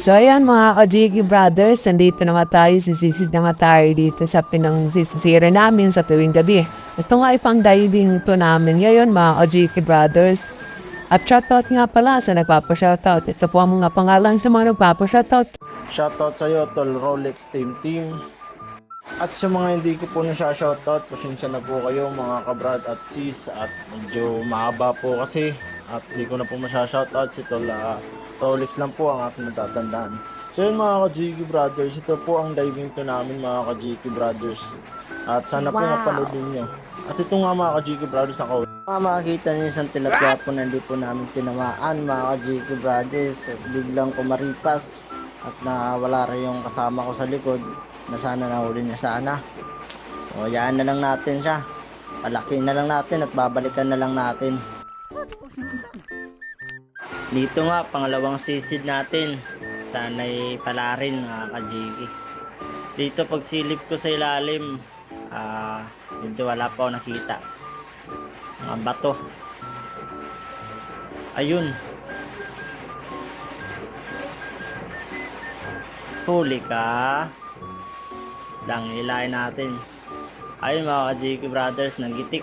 So ayan mga Kajiki Brothers, nandito naman tayo, sisisid naman tayo dito sa pinangsisira namin sa tuwing gabi. Ito nga ipang diving ito namin ngayon mga Kajiki Brothers. At shoutout nga pala sa nagpapa-shoutout. Ito po ang mga pangalan sa mga nagpapa-shoutout. Shoutout sa'yo, Tol Rolex Team Team. At sa mga hindi ko po na siya shoutout, pasensya na po kayo mga kabrad at sis at medyo mahaba po kasi at hindi ko na po masya shoutout si Tol ah, Rolex lang po ang aking natatandaan. So yun mga ka-Jiggy Brothers, ito po ang diving to namin mga ka-Jiggy Brothers. At sana po mapanood ninyo. At ito nga mga ka-Jiggy Brothers na kauli. Mga makakita niyo isang tilapia po na hindi po namin tinamaan mga ka-Jiggy Brothers at biglang kumaripas at nawala rin yung kasama ko sa likod na sana nahuli niya sana. So yan na lang natin siya. Palaki na lang natin at babalikan na lang natin. Dito nga, pangalawang sisid natin. Sana'y pala rin mga kajiki. Dito pag silip ko sa ilalim, ah, medyo wala pa ako nakita. Mga bato. Ayun. Huli ka. Lang natin. Ayun mga ka-JK Brothers, nagitik.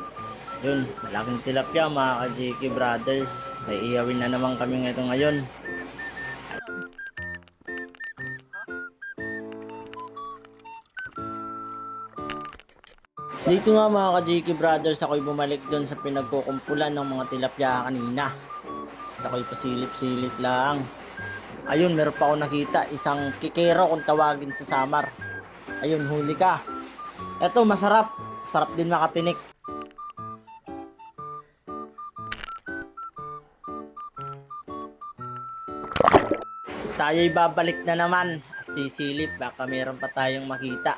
Yun, malaking tilapia mga ka-JK Brothers. May iyawin na naman kami ngayong ngayon. Dito nga mga ka-JK Brothers, ako'y bumalik doon sa pinagkukumpulan ng mga tilapia kanina. At ako'y pasilip-silip lang. Ayun, meron pa ako nakita, isang kikero kung tawagin sa Samar. Ayun, huli ka. Eto, masarap. Sarap din makatinik. Tayo'y babalik na naman at sisilip. Baka meron pa tayong makita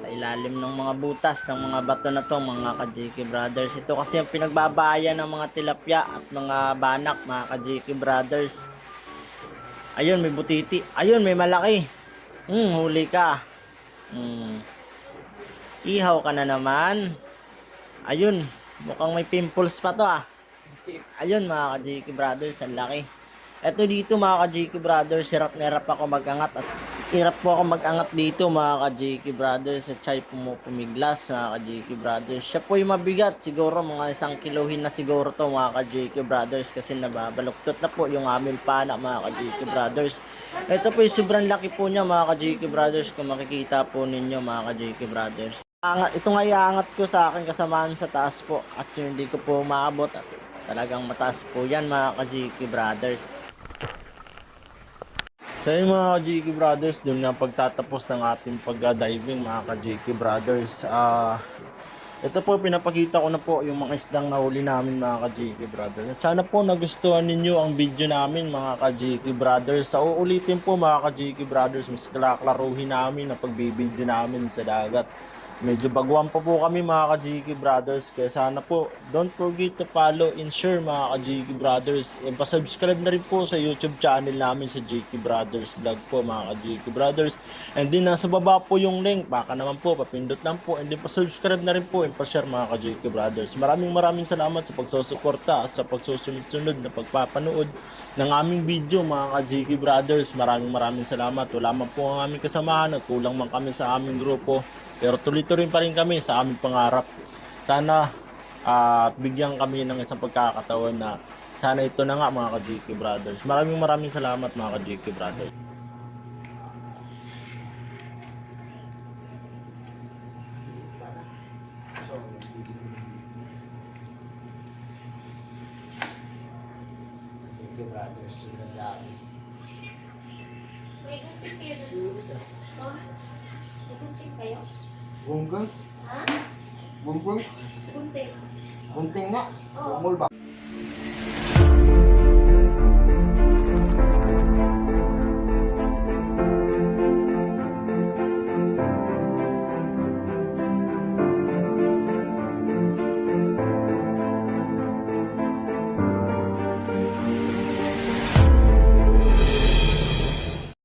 sa ilalim ng mga butas ng mga bato na to mga ka-JK Brothers. Ito kasi ang pinagbabayan ng mga tilapia at mga banak mga ka-JK Brothers. Ayun, may butiti. Ayun, may malaki. Hmm, huli ka. Hmm. Ihaw ka na naman. Ayun, mukhang may pimples pa to ah. Ayun mga ka-JK Brothers, ang laki. Eto dito mga ka-JK Brothers, hirap na hirap ako mag-angat at hirap po ako mag-angat dito mga ka-JK Brothers at siya'y pumupumiglas mga ka-JK Brothers. Siya po yung mabigat, siguro mga isang kilohin na siguro to mga ka-JK Brothers kasi nababaluktot na po yung aming pana mga ka-JK Brothers. Ito po yung sobrang laki po niya mga ka-JK Brothers kung makikita po ninyo mga ka-JK Brothers. Ito nga iangat ko sa akin kasamaan sa taas po at yung hindi ko po maabot at talagang mataas po yan mga ka-JK Brothers. Sa inyo mga ka-JK Brothers, doon na pagtatapos ng ating pag-diving mga ka-JK Brothers. Ah, ito po, pinapakita ko na po yung mga isdang nahuli namin mga ka-JK Brothers. At sana po nagustuhan ninyo ang video namin mga ka-JK Brothers. Sa uulitin po mga ka-JK Brothers, mas klaklaruhin namin ang pagbibideo namin sa dagat. Medyo baguhan pa po kami mga ka-JK Brothers. Kaya sana po, don't forget to follow and share mga ka-JK Brothers. And pa-subscribe na rin po sa YouTube channel namin sa JK Brothers Vlog po mga ka-JK Brothers. And din nasa baba po yung link. Baka naman po, papindot lang po. And din pa-subscribe na rin po and pa-share mga ka-JK Brothers. Maraming maraming salamat sa pagsusuporta at sa pagsusunod-sunod na pagpapanood ng aming video mga ka-JK Brothers. Maraming maraming salamat. Wala man po ang aming kasamahan at kulang man kami sa aming grupo. Pero tuloy-tuloy pa rin kami sa aming pangarap. Sana ah, bigyan kami ng isang pagkakataon na sana ito na nga mga ka-JK Brothers. Maraming maraming salamat mga ka-JK Brothers. JK Brothers, sunod lang. May gunting kayo may? Gunggong? Ha? Gunggong? Gunting. Gunting nga. Oo. Bungol ba?